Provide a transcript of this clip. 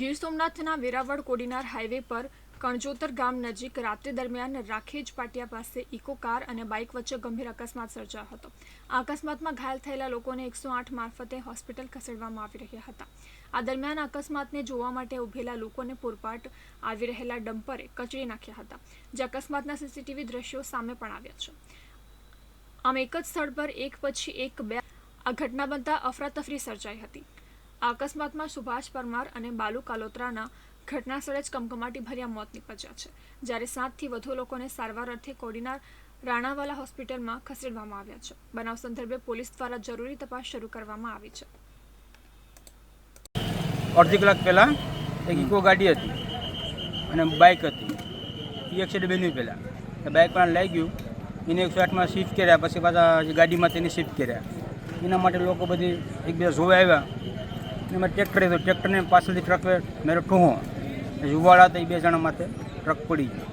ગીર સોમનાથના વેરાવળ કોડીનાર હાઈવે પર કણજોતર ગામ નજીક રાત્રિ દરમિયાન રાખેજ પાટિયા પાસે ઇકો કાર અને બાઇક વચ્ચે ગંભીર અકસ્માત સર્જાયો હતો. આ અકસ્માતમાં ઘાયલ થયેલા લોકોને એકસો આઠ મારફતે હોસ્પિટલ ખસેડવામાં આવી રહ્યા હતા. આ દરમિયાન અકસ્માતને જોવા માટે ઉભેલા લોકોને પૂરપાટ આવી રહેલા ડમ્પરે કચડી નાખ્યા હતા, જે અકસ્માતના સીસીટીવી દ્રશ્યો સામે પણ આવ્યા છે. આમ એક જ સ્થળ પર એક પછી એક બે આ ઘટના બનતા અફરાતફરી સર્જાઈ હતી. આ અકસ્માતમાં સુભાષ પરમાર અને બાલુ કાલોત્રાના ઘટના સ્થળે જ કમકમાટી ભર્યા મોત નીપજ્યા છે, જ્યારે સાતથી વધુ લોકોને સારવાર અર્થે કોડીનાર રાણાવાલા હોસ્પિટલમાં ખસેડવામાં આવ્યા છે. બનાવ સંદર્ભે પોલીસ દ્વારા જરૂરી તપાસ શરૂ કરવામાં આવી છે. અડધી કલાક પહેલાં એક ઇકો ગાડી હતી અને બાઇક હતી. એ એક્સિડન્ટ બન્યું પહેલાં. બાઇક પણ લઈ ગયું. એને એકસો આઠમાં શિફ્ટ કર્યા, પછી પાછા ગાડીમાં તેને શિફ્ટ કર્યા. એના માટે લોકો બધી એકબીજા જોવા આવ્યા. એમાં ટ્રેક્ટર હતું ટ્રેક્ટરને પાછળથી ટ્રક મેરે ઠૂહો યુવાળા હતા એ બે જણા માથે ટ્રક પડી ગયો.